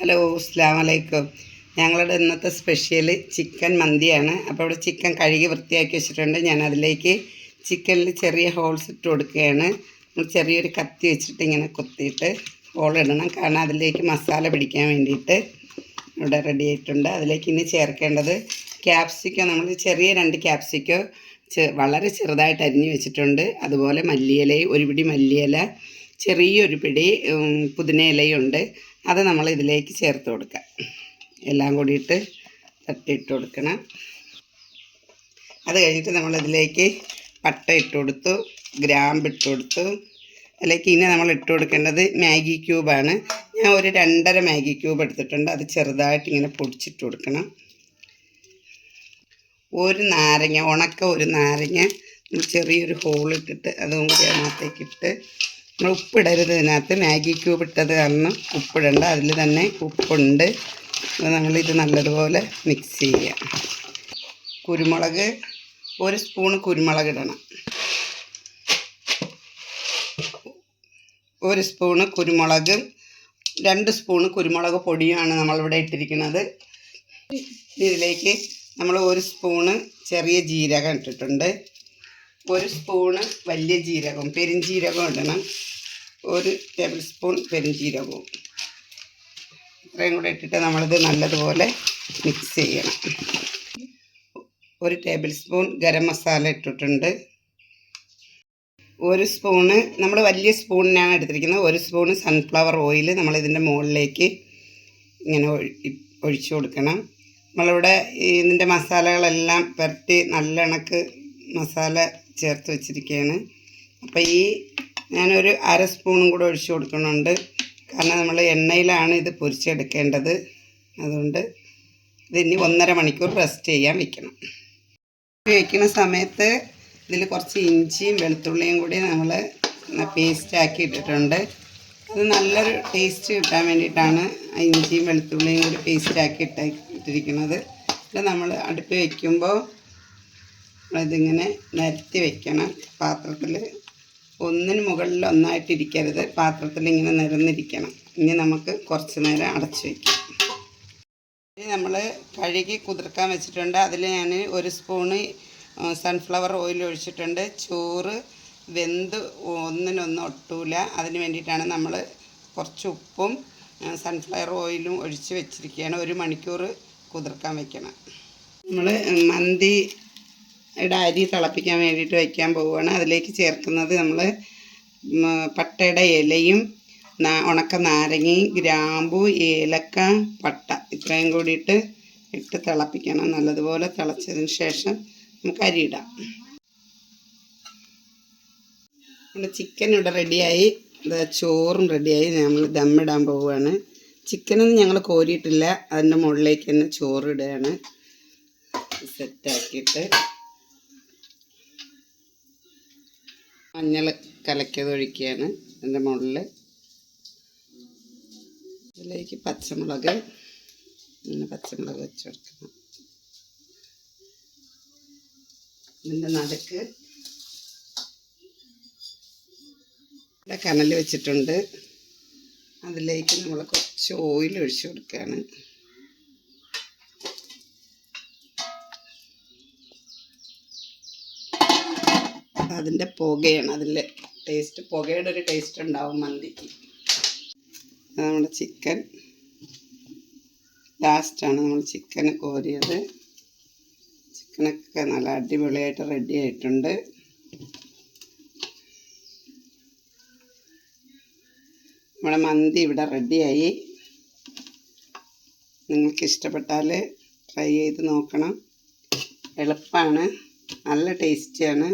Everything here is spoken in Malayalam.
ഹലോ അസ്ലാമലൈക്കും ഞങ്ങളുടെ ഇന്നത്തെ സ്പെഷ്യൽ ചിക്കൻ മന്തിയാണ്. അപ്പോൾ ഇവിടെ ചിക്കൻ കഴുകി വൃത്തിയാക്കി വെച്ചിട്ടുണ്ട്. ഞാൻ അതിലേക്ക് ചിക്കനിൽ ചെറിയ ഹോൾസ് ഇട്ട് കൊടുക്കുകയാണ്. ചെറിയൊരു കത്തി വെച്ചിട്ട് ഇങ്ങനെ കൊത്തിയിട്ട് ഹോൾ ഇടണം. കാരണം അതിലേക്ക് മസാല പിടിക്കാൻ വേണ്ടിയിട്ട് ഇവിടെ റെഡി ആയിട്ടുണ്ട്. അതിലേക്ക് ഇനി ചേർക്കേണ്ടത് ക്യാപ്സിക്കോ നമ്മൾ ചെറിയ രണ്ട് ക്യാപ്സിക്കോ വളരെ ചെറുതായിട്ട് അരിഞ്ഞു വെച്ചിട്ടുണ്ട്. അതുപോലെ മല്ലിയിലയും ഒരു പിടി മല്ലിയില ചെറിയൊരു പിടി പുതിന പുതിനയിലയുണ്ട് അത് നമ്മൾ ഇതിലേക്ക് ചേർത്ത് കൊടുക്കുക എല്ലാം കൂടിയിട്ട് തട്ടിയിട്ട് കൊടുക്കണം. അത് കഴിഞ്ഞിട്ട് നമ്മളിതിലേക്ക് പട്ട ഇട്ട് കൊടുത്തു ഗ്രാമ്പ് ഇട്ട് കൊടുത്തു. അതിലേക്ക് ഇനി നമ്മൾ ഇട്ട് കൊടുക്കേണ്ടത് മാഗി ക്യൂബാണ്. ഞാൻ ഒരു രണ്ടര മാഗി ക്യൂബ് എടുത്തിട്ടുണ്ട്. അത് ചെറുതായിട്ട് ഇങ്ങനെ പൊടിച്ചിട്ട് കൊടുക്കണം. ഒരു നാരങ്ങ ഉണക്ക ഒരു നാരങ്ങ ചെറിയൊരു ഹോളിട്ടിട്ട് അതും കൂടി അതിനകത്തേക്ക് ഇട്ട് നമ്മൾ ഉപ്പിടരുത്. ഇതിനകത്ത് മാഗി ക്യൂബ് ഇട്ടത് കാരണം ഉപ്പിടണ്ട. അതിൽ തന്നെ ഉപ്പുണ്ട്. നമ്മളിത് നല്ലതുപോലെ മിക്സ് ചെയ്യുക കുരുമുളക് ഒരു സ്പൂണ് കുരുമുളക് ഇടണം. ഒരു സ്പൂണ് കുരുമുളക് രണ്ട് സ്പൂണ് കുരുമുളക് പൊടിയാണ് നമ്മളിവിടെ ഇട്ടിരിക്കുന്നത്. ഇതിലേക്ക് നമ്മൾ ഒരു സ്പൂണ് ചെറിയ ജീരകം ഇട്ടിട്ടുണ്ട്. ഒരു സ്പൂണ് വലിയ ജീരകവും പെരിഞ്ജീരകവും ഇടണം. ഒരു ടേബിൾ സ്പൂൺ പെരിഞ്ജീരകവും ഇത്രയും കൂടെ ഇട്ടിട്ട് നമ്മളിത് നല്ലതുപോലെ മിക്സ് ചെയ്യണം. ഒരു ടേബിൾ സ്പൂൺ ഗരം മസാല ഇട്ടിട്ടുണ്ട്. ഒരു സ്പൂണ് നമ്മൾ വലിയ സ്പൂണിനാണ് എടുത്തിരിക്കുന്നത്. ഒരു സ്പൂണ് സൺഫ്ലവർ ഓയിൽ നമ്മളിതിന്റെ മുകളിലേക്ക് ഇങ്ങനെ ഒഴി- ഒഴിച്ചു കൊടുക്കണം. നമ്മളിവിടെ ഇതിന്റെ മസാലകളെല്ലാം പുരട്ടി നല്ലണക്ക് മസാല ചേർത്ത് വെച്ചിരിക്കുകയാണ്. അപ്പോൾ ഈ ഞാനൊരു അര സ്പൂണും കൂടെ ഒഴിച്ചു കൊടുക്കുന്നുണ്ട്. കാരണം നമ്മൾ എണ്ണയിലാണ് ഇത് പൊരിച്ചെടുക്കേണ്ടത്. അതുകൊണ്ട് ഇതിനി ഒന്നര മണിക്കൂർ റെസ്റ്റ് ചെയ്യാൻ വെക്കണം. വയ്ക്കുന്ന സമയത്ത് ഇതിൽ കുറച്ച് ഇഞ്ചിയും വെളുത്തുള്ളിയും കൂടി നമ്മൾ പേസ്റ്റ് ആക്കി ഇട്ടിട്ടുണ്ട്. അത് നല്ലൊരു ടേസ്റ്റ് കിട്ടാൻ വേണ്ടിയിട്ടാണ് ഇഞ്ചിയും വെളുത്തുള്ളിയും കൂടി പേസ്റ്റ് ആക്കി ഇട്ടിരിക്കുന്നത്. ഇത് നമ്മൾ അടുപ്പ് വയ്ക്കുമ്പോൾ ഇതിങ്ങനെ നിരത്തി വെക്കണം. പാത്രത്തിൽ ഒന്നിന് മുകളിൽ ഒന്നായിട്ട് ഇരിക്കരുത് പാത്രത്തിൽ ഇങ്ങനെ നിരന്നിരിക്കണം. ഇനി നമുക്ക് കുറച്ച് നേരം അടച്ചു വയ്ക്കാം ഇനി നമ്മൾ കഴുകി കുതിർക്കാൻ വെച്ചിട്ടുണ്ട്. അതിൽ ഞാൻ ഒരു സ്പൂണ് സൺഫ്ലവർ ഓയിൽ ഒഴിച്ചിട്ടുണ്ട്. ചോറ് വെന്ത് ഒന്നിനൊന്നും ഒട്ടൂല. അതിന് വേണ്ടിയിട്ടാണ് നമ്മൾ കുറച്ച് ഉപ്പും സൺഫ്ലവർ ഓയിലും ഒഴിച്ച് വെച്ചിരിക്കുകയാണ് ഒരു മണിക്കൂർ കുതിർക്കാൻ വെക്കണം. നമ്മൾ മന്തിയുടെ അരി തിളപ്പിക്കാൻ വേണ്ടിയിട്ട് വയ്ക്കാൻ പോവുകയാണ് അതിലേക്ക് ചേർക്കുന്നത് നമ്മൾ പട്ടയുടെ ഇലയും ഉണക്ക നാരങ്ങയും ഗ്രാമ്പു ഏലക്ക പട്ട ഇത്രയും കൂടിയിട്ട് ഇട്ട് തിളപ്പിക്കണം. നല്ലതുപോലെ തിളച്ചതിന് ശേഷം നമുക്ക് അരിയിടാം നമ്മുടെ ചിക്കൻ ഇവിടെ റെഡിയായി. ചോറും റെഡിയായി. നമ്മൾ ദമ്മിടാൻ പോവുകയാണ് ചിക്കനൊന്നും ഞങ്ങൾ കോരിയിട്ടില്ല. അതിന്റെ മുകളിലേക്ക് തന്നെ ചോറ് ഇടുകയാണ്. സെറ്റാക്കിയിട്ട് മഞ്ഞൾ കലക്കിയത് ഒഴിക്കുകയാണ് എന്റെ മുകളിൽ. ഇതിലേക്ക് പച്ചമുളക് ഇങ്ങനെ പച്ചമുളക് വെച്ച് കൊടുക്കണം. ഇതിന്റെ നടുക്ക് ഇവിടെ കനൽ വെച്ചിട്ടുണ്ട്. അതിലേക്ക് നമ്മൾ കുറച്ച് ഓയിൽ ഒഴിച്ചു കൊടുക്കുകയാണ്. അതിന്റെ പുകയാണ് അതിന്റെ ടേസ്റ്റ് പുകയുടെ ഒരു ടേസ്റ്റ് ഉണ്ടാവും മന്തിക്ക്. നമ്മുടെ ചിക്കൻ ലാസ്റ്റാണ് നമ്മൾ ചിക്കൻ കോരിയത്. ചിക്കനൊക്കെ നല്ല അടിപൊളിയായിട്ട് റെഡി ആയിട്ടുണ്ട്. നമ്മുടെ മന്തി ഇവിടെ റെഡിയായി നിങ്ങൾക്ക് ഇഷ്ടപ്പെട്ടാൽ ട്രൈ ചെയ്ത് നോക്കണം. എളുപ്പമാണ് നല്ല ടേസ്റ്റിയാണ്